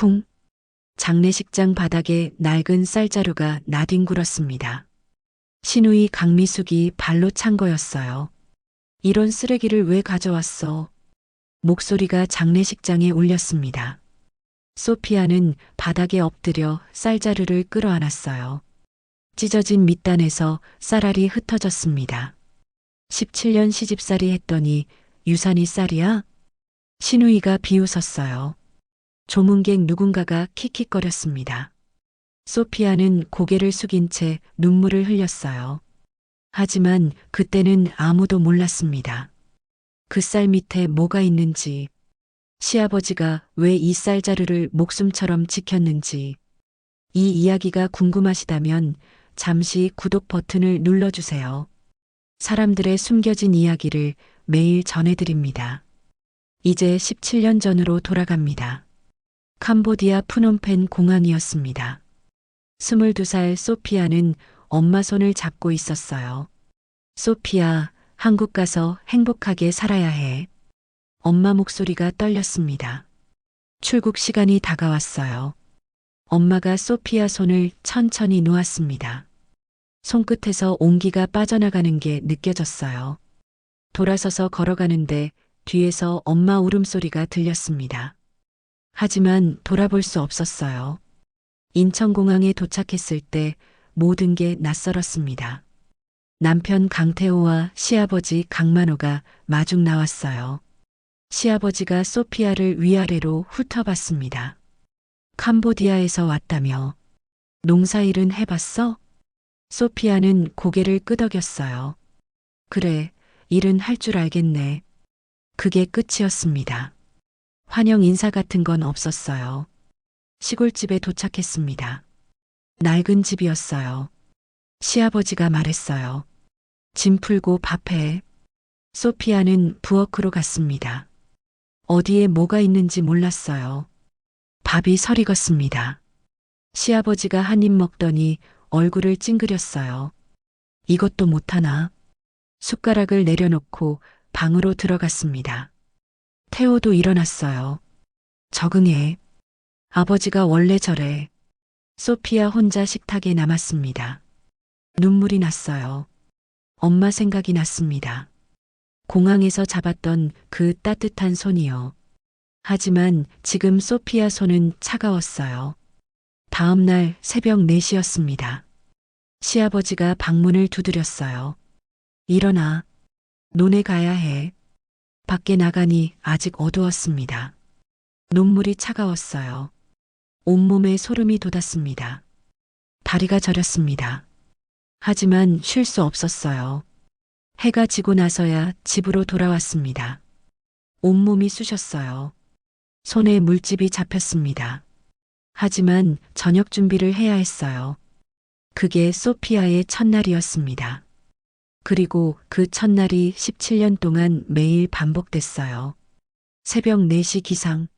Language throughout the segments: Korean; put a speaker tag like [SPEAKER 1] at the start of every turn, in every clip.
[SPEAKER 1] 쿵. 장례식장 바닥에 낡은 쌀자루가 나뒹굴었습니다. 신우이 강미숙이 발로 찬 거였어요. 이런 쓰레기를 왜 가져왔어? 목소리가 장례식장에 울렸습니다. 소피아는 바닥에 엎드려 쌀자루를 끌어안았어요. 찢어진 밑단에서 쌀알이 흩어졌습니다. 17년 시집살이 했더니 유산이 쌀이야? 신우이가 비웃었어요. 조문객 누군가가 킥킥거렸습니다. 소피아는 고개를 숙인 채 눈물을 흘렸어요. 하지만 그때는 아무도 몰랐습니다. 그 쌀 밑에 뭐가 있는지, 시아버지가 왜 이 쌀자루를 목숨처럼 지켰는지, 이 이야기가 궁금하시다면 잠시 구독 버튼을 눌러주세요. 사람들의 숨겨진 이야기를 매일 전해드립니다. 이제 17년 전으로 돌아갑니다. 캄보디아 푸놈펜 공항이었습니다. 22살 소피아는 엄마 손을 잡고 있었어요. 소피아, 한국 가서 행복하게 살아야 해. 엄마 목소리가 떨렸습니다. 출국 시간이 다가왔어요. 엄마가 소피아 손을 천천히 놓았습니다. 손끝에서 온기가 빠져나가는 게 느껴졌어요. 돌아서서 걸어가는데 뒤에서 엄마 울음소리가 들렸습니다. 하지만 돌아볼 수 없었어요. 인천공항에 도착했을 때 모든 게 낯설었습니다. 남편 강태호와 시아버지 강만호가 마중 나왔어요. 시아버지가 소피아를 위아래로 훑어봤습니다. 캄보디아에서 왔다며. 농사일은 해봤어? 소피아는 고개를 끄덕였어요. 그래, 일은 할 줄 알겠네. 그게 끝이었습니다. 환영 인사 같은 건 없었어요. 시골집에 도착했습니다. 낡은 집이었어요. 시아버지가 말했어요. 짐 풀고 밥해. 소피아는 부엌으로 갔습니다. 어디에 뭐가 있는지 몰랐어요. 밥이 설 익었습니다. 시아버지가 한 입 먹더니 얼굴을 찡그렸어요. 이것도 못하나? 숟가락을 내려놓고 방으로 들어갔습니다. 태호도 일어났어요. 적응해. 아버지가 원래 저래. 소피아 혼자 식탁에 남았습니다. 눈물이 났어요. 엄마 생각이 났습니다. 공항에서 잡았던 그 따뜻한 손이요. 하지만 지금 소피아 손은 차가웠어요. 다음 날 새벽 4시였습니다. 시아버지가 방문을 두드렸어요. 일어나. 논에 가야 해. 밖에 나가니 아직 어두웠습니다. 눈물이 차가웠어요. 온몸에 소름이 돋았습니다. 다리가 저렸습니다. 하지만 쉴 수 없었어요. 해가 지고 나서야 집으로 돌아왔습니다. 온몸이 쑤셨어요. 손에 물집이 잡혔습니다. 하지만 저녁 준비를 해야 했어요. 그게 소피아의 첫날이었습니다. 그리고 그 첫날이 17년 동안 매일 반복됐어요. 새벽 4시 기상,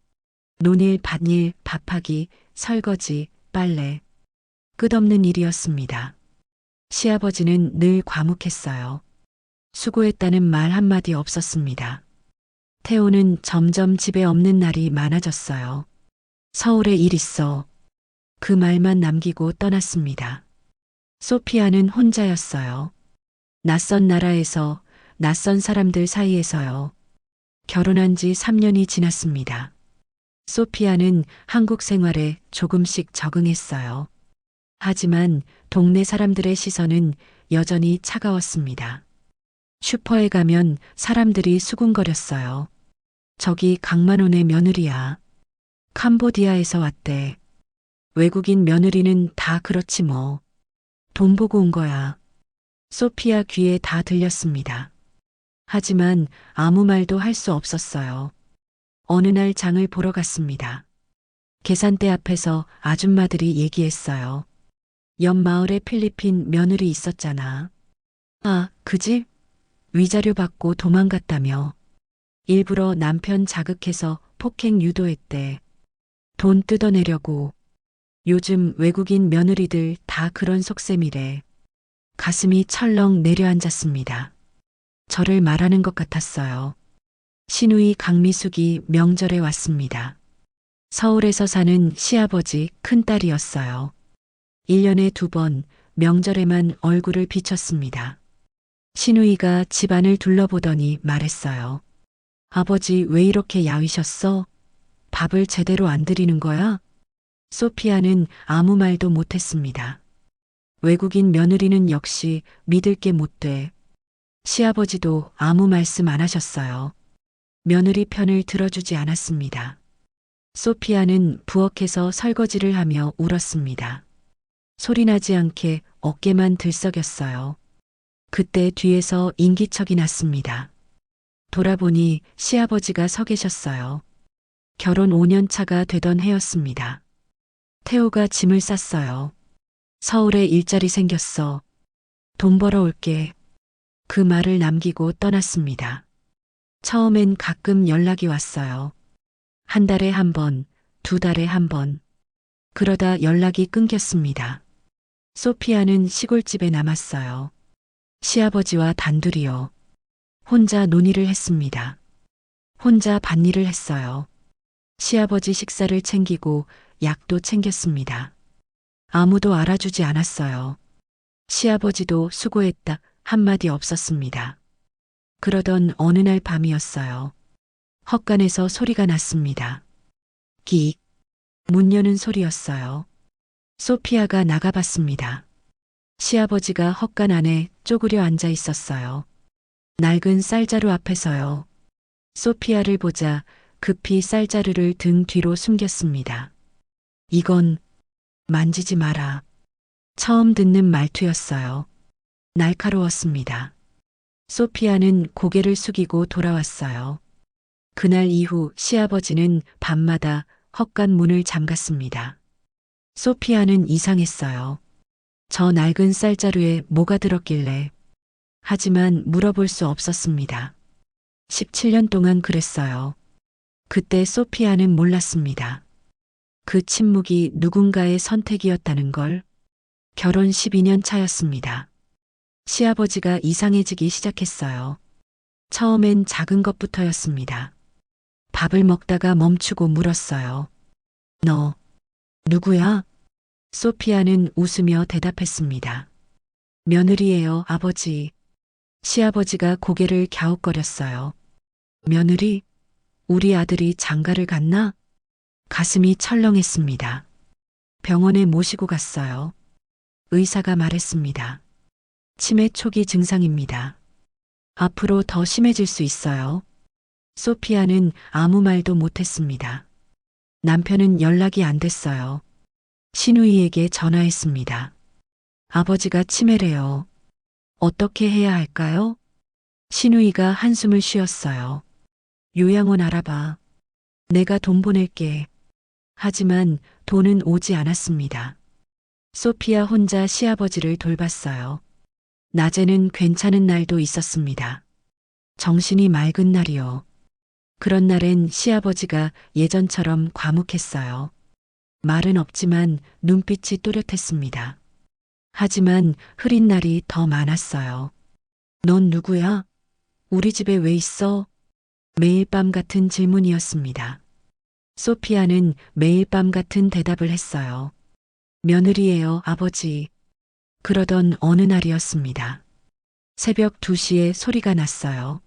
[SPEAKER 1] 논일, 밭일, 밥하기, 설거지, 빨래. 끝없는 일이었습니다. 시아버지는 늘 과묵했어요. 수고했다는 말 한마디 없었습니다. 태호는 점점 집에 없는 날이 많아졌어요. 서울에 일 있어. 그 말만 남기고 떠났습니다. 소피아는 혼자였어요. 낯선 나라에서 낯선 사람들 사이에서요. 결혼한 지 3년이 지났습니다. 소피아는 한국 생활에 조금씩 적응했어요. 하지만 동네 사람들의 시선은 여전히 차가웠습니다. 슈퍼에 가면 사람들이 수군거렸어요. 저기 강만원의 며느리야. 캄보디아에서 왔대. 외국인 며느리는 다 그렇지 뭐. 돈 보고 온 거야. 소피아 귀에 다 들렸습니다. 하지만 아무 말도 할 수 없었어요. 어느 날 장을 보러 갔습니다. 계산대 앞에서 아줌마들이 얘기했어요. 옆 마을에 필리핀 며느리 있었잖아. 아, 그 집? 위자료 받고 도망갔다며. 일부러 남편 자극해서 폭행 유도했대. 돈 뜯어내려고. 요즘 외국인 며느리들 다 그런 속셈이래. 가슴이 철렁 내려앉았습니다. 저를 말하는 것 같았어요. 신우이 강미숙이 명절에 왔습니다. 서울에서 사는 시아버지 큰딸이었어요. 1년에 두 번 명절에만 얼굴을 비쳤습니다. 신우이가 집안을 둘러보더니 말했어요. 아버지 왜 이렇게 야위셨어? 밥을 제대로 안 드리는 거야? 소피아는 아무 말도 못했습니다. 외국인 며느리는 역시 믿을 게 못 돼. 시아버지도 아무 말씀 안 하셨어요. 며느리 편을 들어주지 않았습니다. 소피아는 부엌에서 설거지를 하며 울었습니다. 소리나지 않게 어깨만 들썩였어요. 그때 뒤에서 인기척이 났습니다. 돌아보니 시아버지가 서 계셨어요. 결혼 5년 차가 되던 해였습니다. 태호가 짐을 쌌어요. 서울에 일자리 생겼어. 돈 벌어 올게. 그 말을 남기고 떠났습니다. 처음엔 가끔 연락이 왔어요. 한 달에 한 번, 두 달에 한 번. 그러다 연락이 끊겼습니다. 소피아는 시골집에 남았어요. 시아버지와 단둘이요. 혼자 논의를 했습니다. 혼자 밭일을 했어요. 시아버지 식사를 챙기고 약도 챙겼습니다. 아무도 알아주지 않았어요. 시아버지도 수고했다 한마디 없었습니다. 그러던 어느 날 밤이었어요. 헛간에서 소리가 났습니다. 끽. 문 여는 소리였어요. 소피아가 나가봤습니다. 시아버지가 헛간 안에 쪼그려 앉아 있었어요. 낡은 쌀자루 앞에서요. 소피아를 보자 급히 쌀자루를 등 뒤로 숨겼습니다. 이건 만지지 마라. 처음 듣는 말투였어요. 날카로웠습니다. 소피아는 고개를 숙이고 돌아왔어요. 그날 이후 시아버지는 밤마다 헛간 문을 잠갔습니다. 소피아는 이상했어요. 저 낡은 쌀자루에 뭐가 들었길래. 하지만 물어볼 수 없었습니다. 17년 동안 그랬어요. 그때 소피아는 몰랐습니다. 그 침묵이 누군가의 선택이었다는 걸. 결혼 12년 차였습니다. 시아버지가 이상해지기 시작했어요. 처음엔 작은 것부터였습니다. 밥을 먹다가 멈추고 물었어요. 너, 누구야? 소피아는 웃으며 대답했습니다. 며느리예요, 아버지. 시아버지가 고개를 갸웃거렸어요. 며느리? 우리 아들이 장가를 갔나? 가슴이 철렁했습니다. 병원에 모시고 갔어요. 의사가 말했습니다. 치매 초기 증상입니다. 앞으로 더 심해질 수 있어요. 소피아는 아무 말도 못했습니다. 남편은 연락이 안 됐어요. 신우이에게 전화했습니다. 아버지가 치매래요. 어떻게 해야 할까요? 신우이가 한숨을 쉬었어요. 요양원 알아봐. 내가 돈 보낼게. 하지만 돈은 오지 않았습니다. 소피아 혼자 시아버지를 돌봤어요. 낮에는 괜찮은 날도 있었습니다. 정신이 맑은 날이요. 그런 날엔 시아버지가 예전처럼 과묵했어요. 말은 없지만 눈빛이 또렷했습니다. 하지만 흐린 날이 더 많았어요. 넌 누구야? 우리 집에 왜 있어? 매일 밤 같은 질문이었습니다. 소피아는 매일 밤 같은 대답을 했어요. 며느리예요, 아버지. 그러던 어느 날이었습니다. 새벽 2시에 소리가 났어요.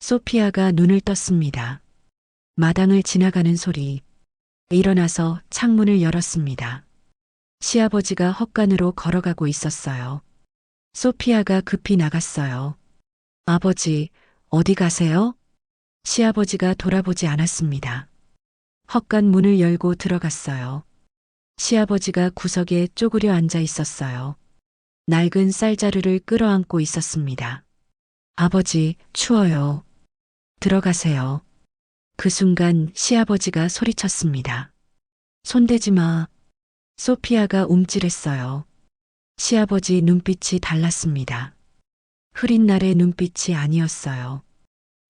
[SPEAKER 1] 소피아가 눈을 떴습니다. 마당을 지나가는 소리. 일어나서 창문을 열었습니다. 시아버지가 헛간으로 걸어가고 있었어요. 소피아가 급히 나갔어요. 아버지, 어디 가세요? 시아버지가 돌아보지 않았습니다. 헛간 문을 열고 들어갔어요. 시아버지가 구석에 쪼그려 앉아 있었어요. 낡은 쌀자루를 끌어안고 있었습니다. 아버지, 추워요. 들어가세요. 그 순간 시아버지가 소리쳤습니다. 손대지 마. 소피아가 움찔했어요. 시아버지 눈빛이 달랐습니다. 흐린 날의 눈빛이 아니었어요.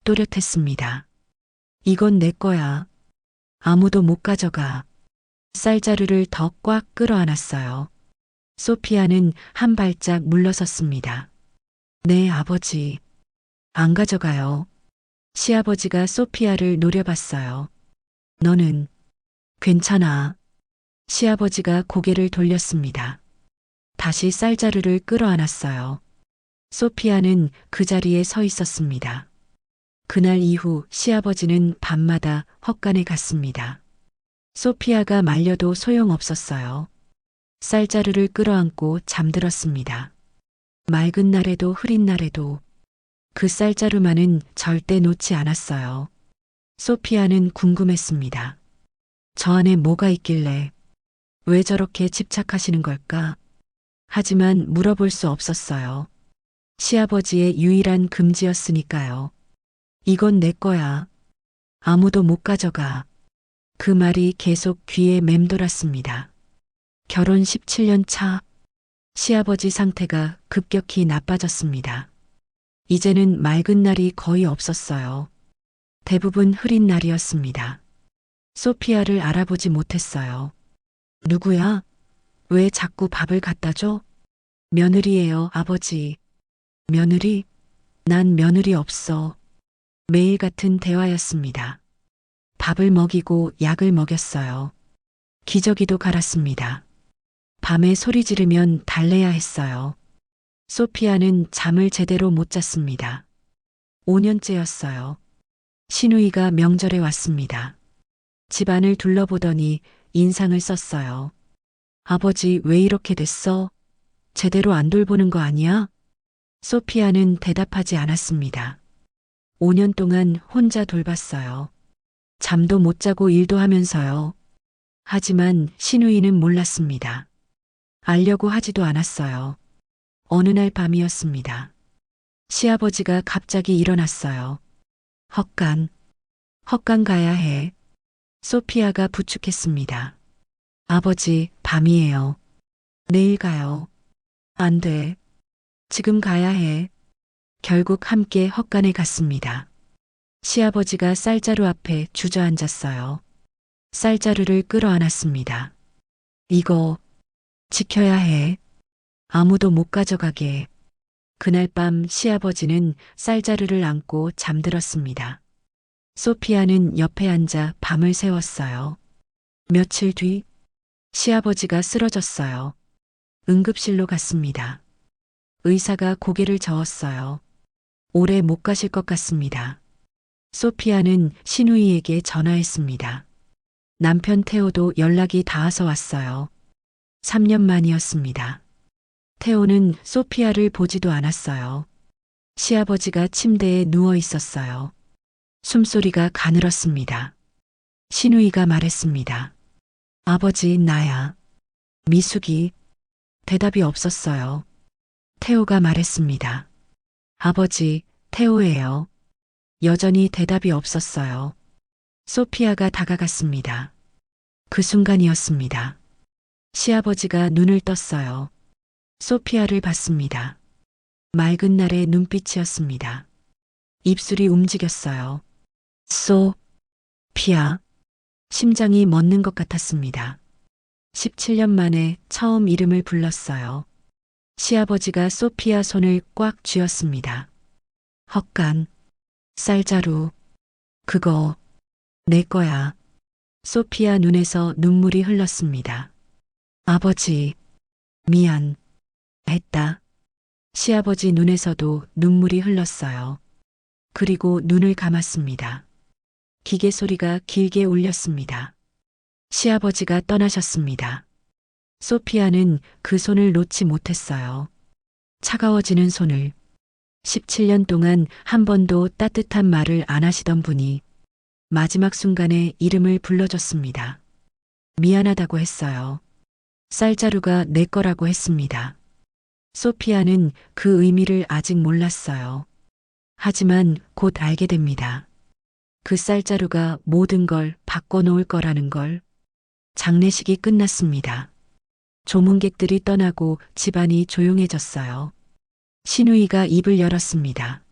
[SPEAKER 1] 또렷했습니다. 이건 내 거야. 아무도 못 가져가. 쌀자루를 더 꽉 끌어안았어요. 소피아는 한 발짝 물러섰습니다. 네, 아버지. 안 가져가요. 시아버지가 소피아를 노려봤어요. 너는 괜찮아. 시아버지가 고개를 돌렸습니다. 다시 쌀자루를 끌어안았어요. 소피아는 그 자리에 서 있었습니다. 그날 이후 시아버지는 밤마다 헛간에 갔습니다. 소피아가 말려도 소용없었어요. 쌀자루를 끌어안고 잠들었습니다. 맑은 날에도 흐린 날에도 그 쌀자루만은 절대 놓지 않았어요. 소피아는 궁금했습니다. 저 안에 뭐가 있길래 왜 저렇게 집착하시는 걸까? 하지만 물어볼 수 없었어요. 시아버지의 유일한 금지였으니까요. 이건 내 거야. 아무도 못 가져가. 그 말이 계속 귀에 맴돌았습니다. 결혼 17년 차 시아버지 상태가 급격히 나빠졌습니다. 이제는 맑은 날이 거의 없었어요. 대부분 흐린 날이었습니다. 소피아를 알아보지 못했어요. 누구야? 왜 자꾸 밥을 갖다 줘? 며느리예요, 아버지. 며느리? 난 며느리 없어. 매일 같은 대화였습니다. 밥을 먹이고 약을 먹였어요. 기저귀도 갈았습니다. 밤에 소리 지르면 달래야 했어요. 소피아는 잠을 제대로 못 잤습니다. 5년째였어요. 신우이가 명절에 왔습니다. 집안을 둘러보더니 인상을 썼어요. 아버지 왜 이렇게 됐어? 제대로 안 돌보는 거 아니야? 소피아는 대답하지 않았습니다. 5년 동안 혼자 돌봤어요. 잠도 못 자고 일도 하면서요. 하지만 신우이는 몰랐습니다. 알려고 하지도 않았어요. 어느 날 밤이었습니다. 시아버지가 갑자기 일어났어요. 헛간, 헛간 가야 해. 소피아가 부축했습니다. 아버지, 밤이에요. 내일 가요. 안 돼. 지금 가야 해. 결국 함께 헛간에 갔습니다. 시아버지가 쌀자루 앞에 주저앉았어요. 쌀자루를 끌어안았습니다. 이거 지켜야 해. 아무도 못 가져가게. 그날 밤 시아버지는 쌀자루를 안고 잠들었습니다. 소피아는 옆에 앉아 밤을 새웠어요. 며칠 뒤 시아버지가 쓰러졌어요. 응급실로 갔습니다. 의사가 고개를 저었어요. 오래 못 가실 것 같습니다. 소피아는 신우이에게 전화했습니다. 남편 태호도 연락이 닿아서 왔어요. 3년 만이었습니다. 태호는 소피아를 보지도 않았어요. 시아버지가 침대에 누워 있었어요. 숨소리가 가늘었습니다. 신우이가 말했습니다. 아버지, 나야. 미숙이. 대답이 없었어요. 태호가 말했습니다. 아버지, 태호예요. 여전히 대답이 없었어요. 소피아가 다가갔습니다. 그 순간이었습니다. 시아버지가 눈을 떴어요. 소피아를 봤습니다. 맑은 날의 눈빛이었습니다. 입술이 움직였어요. 소, 피아. 심장이 멎는 것 같았습니다. 17년 만에 처음 이름을 불렀어요. 시아버지가 소피아 손을 꽉 쥐었습니다. 헛간, 쌀자루, 그거, 내 거야. 소피아 눈에서 눈물이 흘렀습니다. 아버지, 미안, 했다. 시아버지 눈에서도 눈물이 흘렀어요. 그리고 눈을 감았습니다. 기계 소리가 길게 울렸습니다. 시아버지가 떠나셨습니다. 소피아는 그 손을 놓지 못했어요. 차가워지는 손을 17년 동안 한 번도 따뜻한 말을 안 하시던 분이 마지막 순간에 이름을 불러줬습니다. 미안하다고 했어요. 쌀자루가 내 거라고 했습니다. 소피아는 그 의미를 아직 몰랐어요. 하지만 곧 알게 됩니다. 그 쌀자루가 모든 걸 바꿔놓을 거라는 걸. 장례식이 끝났습니다. 조문객들이 떠나고 집안이 조용해졌어요. 신우이가 입을 열었습니다.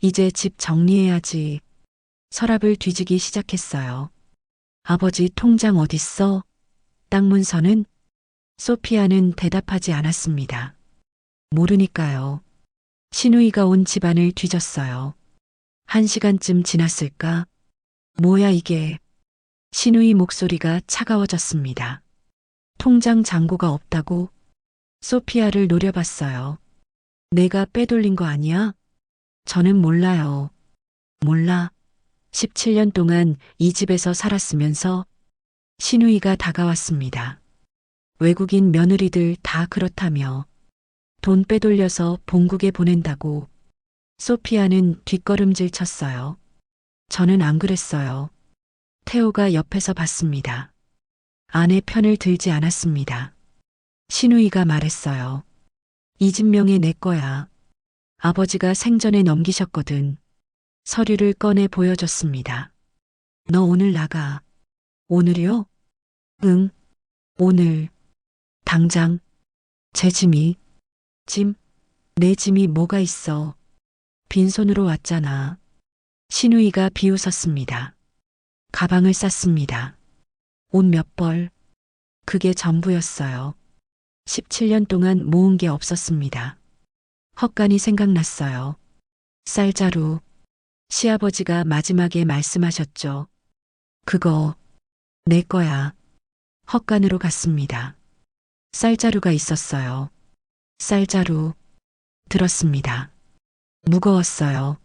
[SPEAKER 1] 이제 집 정리해야지. 서랍을 뒤지기 시작했어요. 아버지 통장 어딨어? 땅 문서는? 소피아는 대답하지 않았습니다. 모르니까요. 신우이가 온 집안을 뒤졌어요. 한 시간쯤 지났을까? 뭐야 이게. 신우이 목소리가 차가워졌습니다. 통장 잔고가 없다고 소피아를 노려봤어요. 내가 빼돌린 거 아니야? 저는 몰라요. 몰라. 17년 동안 이 집에서 살았으면서 신우이가 다가왔습니다. 외국인 며느리들 다 그렇다며 돈 빼돌려서 본국에 보낸다고 소피아는 뒷걸음질 쳤어요. 저는 안 그랬어요. 태호가 옆에서 봤습니다. 아내 편을 들지 않았습니다. 신우이가 말했어요. 이집 명예 내 거야. 아버지가 생전에 넘기셨거든. 서류를 꺼내 보여줬습니다. 너 오늘 나가. 오늘이요? 응. 오늘. 당장. 제 짐이. 짐? 내 짐이 뭐가 있어. 빈손으로 왔잖아. 신우이가 비웃었습니다. 가방을 쌌습니다. 옷 몇 벌. 그게 전부였어요. 17년 동안 모은 게 없었습니다. 헛간이 생각났어요. 쌀자루. 시아버지가 마지막에 말씀하셨죠. 그거 내 거야. 헛간으로 갔습니다. 쌀자루가 있었어요. 쌀자루 들었습니다. 무거웠어요.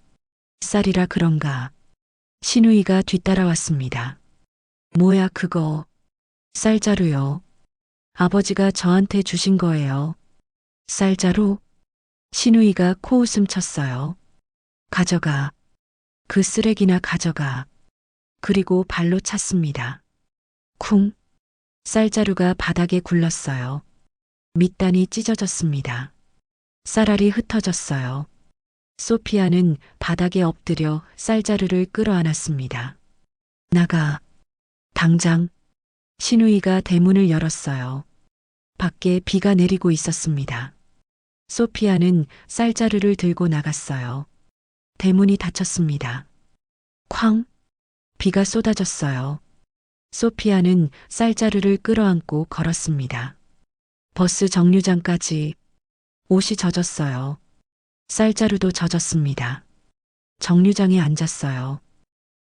[SPEAKER 1] 쌀이라 그런가. 신우이가 뒤따라왔습니다. 뭐야 그거. 쌀자루요. 아버지가 저한테 주신 거예요. 쌀자루? 신우이가 코웃음 쳤어요. 가져가. 그 쓰레기나 가져가. 그리고 발로 찼습니다. 쿵. 쌀자루가 바닥에 굴렀어요. 밑단이 찢어졌습니다. 쌀알이 흩어졌어요. 소피아는 바닥에 엎드려 쌀자루를 끌어안았습니다. 나가. 당장. 신우이가 대문을 열었어요. 밖에 비가 내리고 있었습니다. 소피아는 쌀자루를 들고 나갔어요. 대문이 닫혔습니다. 쾅! 비가 쏟아졌어요. 소피아는 쌀자루를 끌어안고 걸었습니다. 버스 정류장까지 옷이 젖었어요. 쌀자루도 젖었습니다. 정류장에 앉았어요.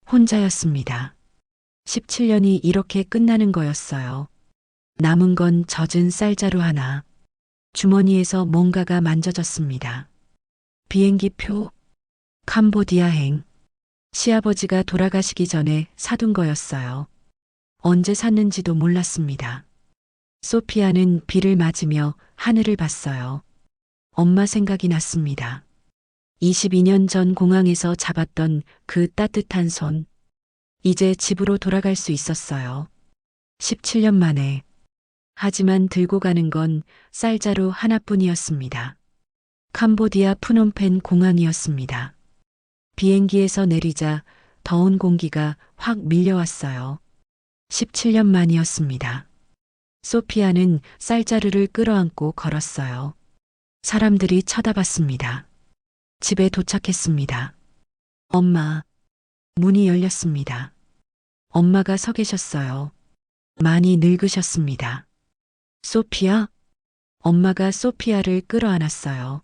[SPEAKER 1] 혼자였습니다. 17년이 이렇게 끝나는 거였어요. 남은 건 젖은 쌀자루 하나. 주머니에서 뭔가가 만져졌습니다. 비행기표, 캄보디아행. 시아버지가 돌아가시기 전에 사둔 거였어요. 언제 샀는지도 몰랐습니다. 소피아는 비를 맞으며 하늘을 봤어요. 엄마 생각이 났습니다. 22년 전 공항에서 잡았던 그 따뜻한 손. 이제 집으로 돌아갈 수 있었어요. 17년 만에. 하지만 들고 가는 건 쌀자루 하나뿐이었습니다. 캄보디아 푸놈펜 공항이었습니다. 비행기에서 내리자 더운 공기가 확 밀려왔어요. 17년 만이었습니다. 소피아는 쌀자루를 끌어안고 걸었어요. 사람들이 쳐다봤습니다. 집에 도착했습니다. 엄마. 문이 열렸습니다. 엄마가 서 계셨어요. 많이 늙으셨습니다. 소피아? 엄마가 소피아를 끌어안았어요.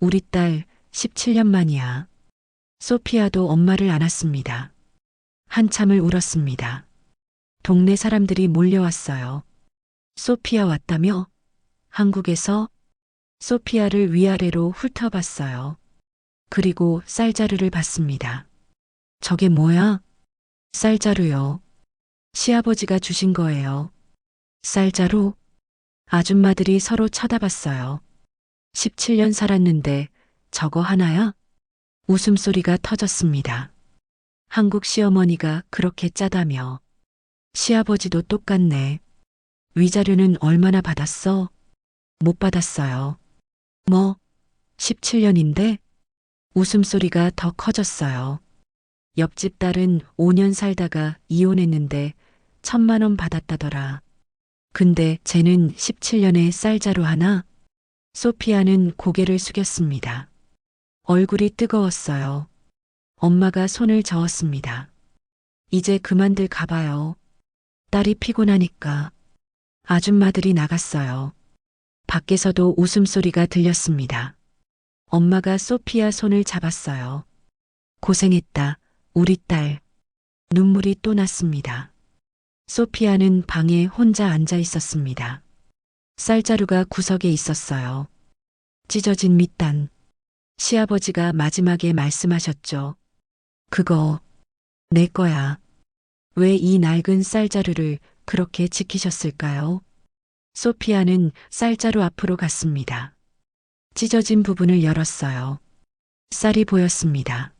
[SPEAKER 1] 우리 딸 17년 만이야. 소피아도 엄마를 안았습니다. 한참을 울었습니다. 동네 사람들이 몰려왔어요. 소피아 왔다며? 한국에서? 소피아를 위아래로 훑어봤어요. 그리고 쌀자루를 봤습니다. 저게 뭐야? 쌀자루요. 시아버지가 주신 거예요. 쌀자루? 아줌마들이 서로 쳐다봤어요. 17년 살았는데 저거 하나야? 웃음소리가 터졌습니다. 한국 시어머니가 그렇게 짜다며. 시아버지도 똑같네. 위자료는 얼마나 받았어? 못 받았어요. 뭐, 17년인데? 웃음소리가 더 커졌어요. 옆집 딸은 5년 살다가 이혼했는데 천만 원 받았다더라. 근데 쟤는 17년에 쌀자루 하나? 소피아는 고개를 숙였습니다. 얼굴이 뜨거웠어요. 엄마가 손을 저었습니다. 이제 그만들 가봐요. 딸이 피곤하니까. 아줌마들이 나갔어요. 밖에서도 웃음소리가 들렸습니다. 엄마가 소피아 손을 잡았어요. 고생했다, 우리 딸. 눈물이 또 났습니다. 소피아는 방에 혼자 앉아 있었습니다. 쌀자루가 구석에 있었어요. 찢어진 밑단. 시아버지가 마지막에 말씀하셨죠. 그거 내 거야. 왜 이 낡은 쌀자루를 그렇게 지키셨을까요? 소피아는 쌀자루 앞으로 갔습니다. 찢어진 부분을 열었어요. 쌀이 보였습니다.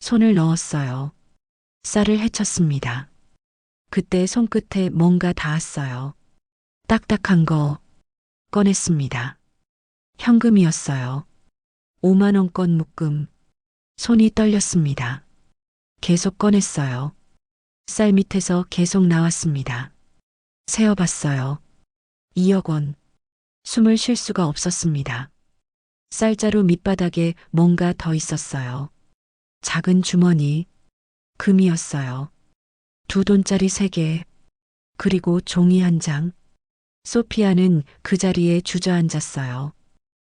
[SPEAKER 1] 손을 넣었어요. 쌀을 헤쳤습니다. 그때 손끝에 뭔가 닿았어요. 딱딱한 거 꺼냈습니다. 현금이었어요. 5만원권 묶음. 손이 떨렸습니다. 계속 꺼냈어요. 쌀 밑에서 계속 나왔습니다. 세어봤어요. 2억 원. 숨을 쉴 수가 없었습니다. 쌀자루 밑바닥에 뭔가 더 있었어요. 작은 주머니. 금이었어요. 두 돈짜리 세 개. 그리고 종이 한 장. 소피아는 그 자리에 주저앉았어요.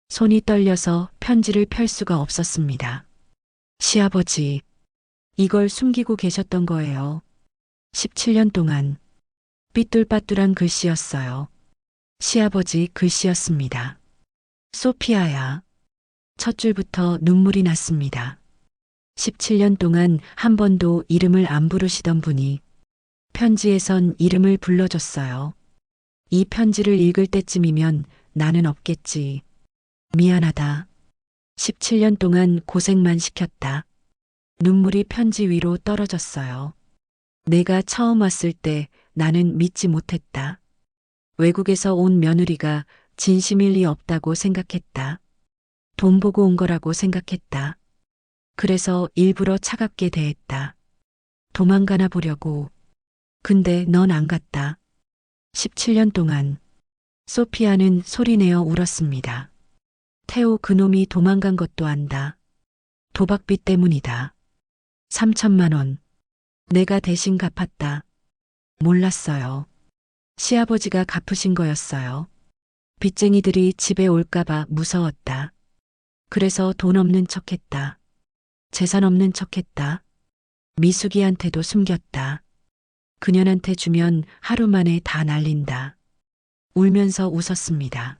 [SPEAKER 1] 손이 떨려서 편지를 펼 수가 없었습니다. 시아버지, 이걸 숨기고 계셨던 거예요. 17년 동안 삐뚤빠뚤한 글씨였어요. 시아버지 글씨였습니다. 소피아야. 첫 줄부터 눈물이 났습니다. 17년 동안 한 번도 이름을 안 부르시던 분이 편지에선 이름을 불러줬어요. 이 편지를 읽을 때쯤이면 나는 없겠지. 미안하다. 17년 동안 고생만 시켰다. 눈물이 편지 위로 떨어졌어요. 내가 처음 왔을 때 나는 믿지 못했다. 외국에서 온 며느리가 진심일 리 없다고 생각했다. 돈 보고 온 거라고 생각했다. 그래서 일부러 차갑게 대했다. 도망가나 보려고. 근데 넌 안 갔다. 17년 동안 소피아는 소리내어 울었습니다. 태호 그놈이 도망간 것도 안다. 도박비 때문이다. 3천만 원. 내가 대신 갚았다. 몰랐어요. 시아버지가 갚으신 거였어요. 빚쟁이들이 집에 올까봐 무서웠다. 그래서 돈 없는 척 했다. 재산 없는 척 했다. 미숙이한테도 숨겼다. 그년한테 주면 하루 만에 다 날린다. 울면서 웃었습니다.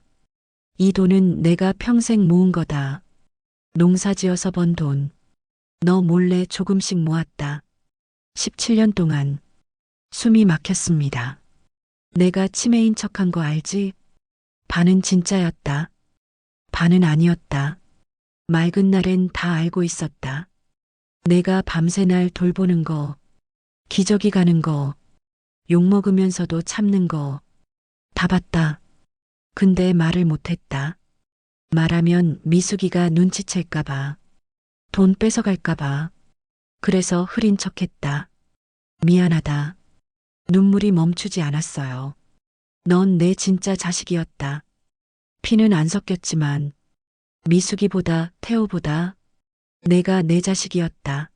[SPEAKER 1] 이 돈은 내가 평생 모은 거다. 농사 지어서 번 돈. 너 몰래 조금씩 모았다. 17년 동안 숨이 막혔습니다. 내가 치매인 척한 거 알지? 반은 진짜였다. 반은 아니었다. 맑은 날엔 다 알고 있었다. 내가 밤새 날 돌보는 거, 기저귀 가는 거, 욕 먹으면서도 참는 거, 다 봤다. 근데 말을 못했다. 말하면 미숙이가 눈치챌까봐, 돈 뺏어갈까봐, 그래서 흐린 척했다. 미안하다. 눈물이 멈추지 않았어요. 넌 내 진짜 자식이었다. 피는 안 섞였지만, 미숙이보다 태호보다 내가 내 자식이었다.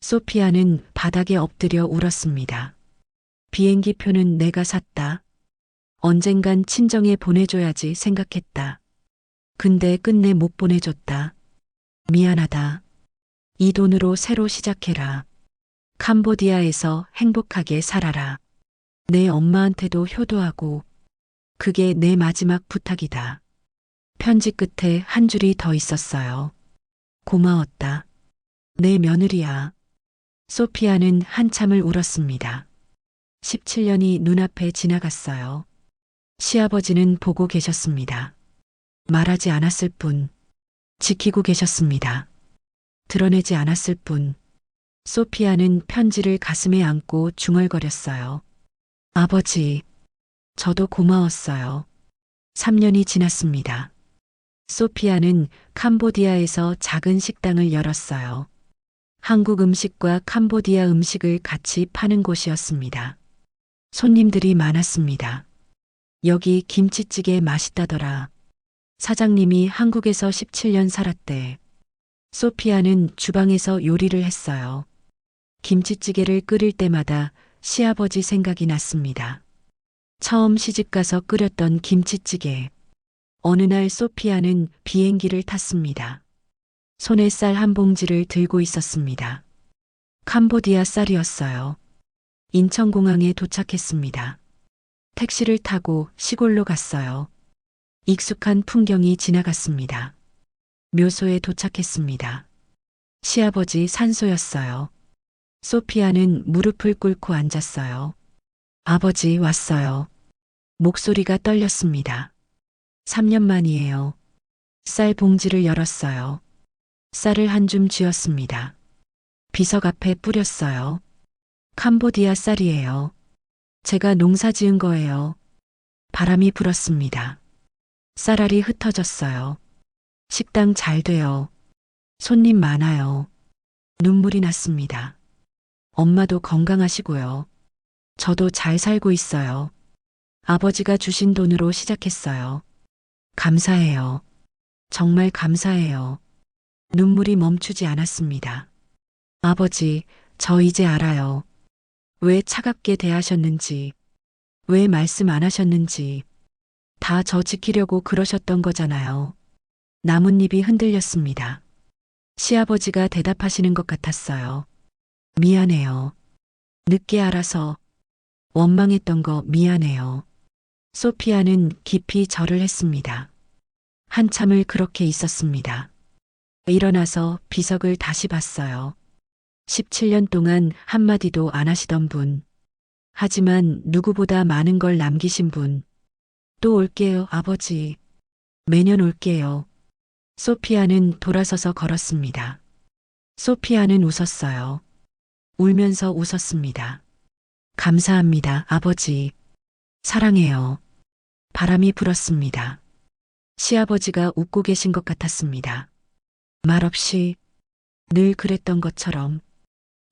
[SPEAKER 1] 소피아는 바닥에 엎드려 울었습니다. 비행기 표는 내가 샀다. 언젠간 친정에 보내줘야지 생각했다. 근데 끝내 못 보내줬다. 미안하다. 이 돈으로 새로 시작해라. 캄보디아에서 행복하게 살아라. 내 엄마한테도 효도하고 그게 내 마지막 부탁이다. 편지 끝에 한 줄이 더 있었어요. 고마웠다. 내 며느리야. 소피아는 한참을 울었습니다. 17년이 눈앞에 지나갔어요. 시아버지는 보고 계셨습니다. 말하지 않았을 뿐, 지키고 계셨습니다. 드러내지 않았을 뿐, 소피아는 편지를 가슴에 안고 중얼거렸어요. 아버지, 저도 고마웠어요. 3년이 지났습니다. 소피아는 캄보디아에서 작은 식당을 열었어요. 한국 음식과 캄보디아 음식을 같이 파는 곳이었습니다. 손님들이 많았습니다. 여기 김치찌개 맛있다더라. 사장님이 한국에서 17년 살았대. 소피아는 주방에서 요리를 했어요. 김치찌개를 끓일 때마다 시아버지 생각이 났습니다. 처음 시집가서 끓였던 김치찌개. 어느 날 소피아는 비행기를 탔습니다. 손에 쌀 한 봉지를 들고 있었습니다. 캄보디아 쌀이었어요. 인천공항에 도착했습니다. 택시를 타고 시골로 갔어요. 익숙한 풍경이 지나갔습니다. 묘소에 도착했습니다. 시아버지 산소였어요. 소피아는 무릎을 꿇고 앉았어요. 아버지 왔어요. 목소리가 떨렸습니다. 3년 만이에요. 쌀 봉지를 열었어요. 쌀을 한 줌 쥐었습니다. 비석 앞에 뿌렸어요. 캄보디아 쌀이에요. 제가 농사 지은 거예요. 바람이 불었습니다. 쌀알이 흩어졌어요. 식당 잘 돼요. 손님 많아요. 눈물이 났습니다. 엄마도 건강하시고요. 저도 잘 살고 있어요. 아버지가 주신 돈으로 시작했어요. 감사해요. 정말 감사해요. 눈물이 멈추지 않았습니다. 아버지, 저 이제 알아요. 왜 차갑게 대하셨는지, 왜 말씀 안 하셨는지, 다 저 지키려고 그러셨던 거잖아요. 나뭇잎이 흔들렸습니다. 시아버지가 대답하시는 것 같았어요. 미안해요. 늦게 알아서 원망했던 거 미안해요. 소피아는 깊이 절을 했습니다. 한참을 그렇게 있었습니다. 일어나서 비석을 다시 봤어요. 17년 동안 한마디도 안 하시던 분. 하지만 누구보다 많은 걸 남기신 분. 또 올게요, 아버지. 매년 올게요. 소피아는 돌아서서 걸었습니다. 소피아는 웃었어요. 울면서 웃었습니다. 감사합니다, 아버지. 사랑해요. 바람이 불었습니다. 시아버지가 웃고 계신 것 같았습니다. 말없이 늘 그랬던 것처럼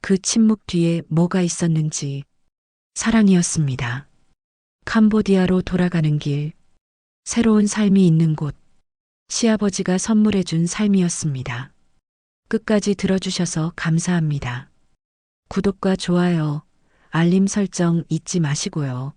[SPEAKER 1] 그 침묵 뒤에 뭐가 있었는지 사랑이었습니다. 캄보디아로 돌아가는 길, 새로운 삶이 있는 곳, 시아버지가 선물해준 삶이었습니다. 끝까지 들어주셔서 감사합니다. 구독과 좋아요, 알림 설정 잊지 마시고요.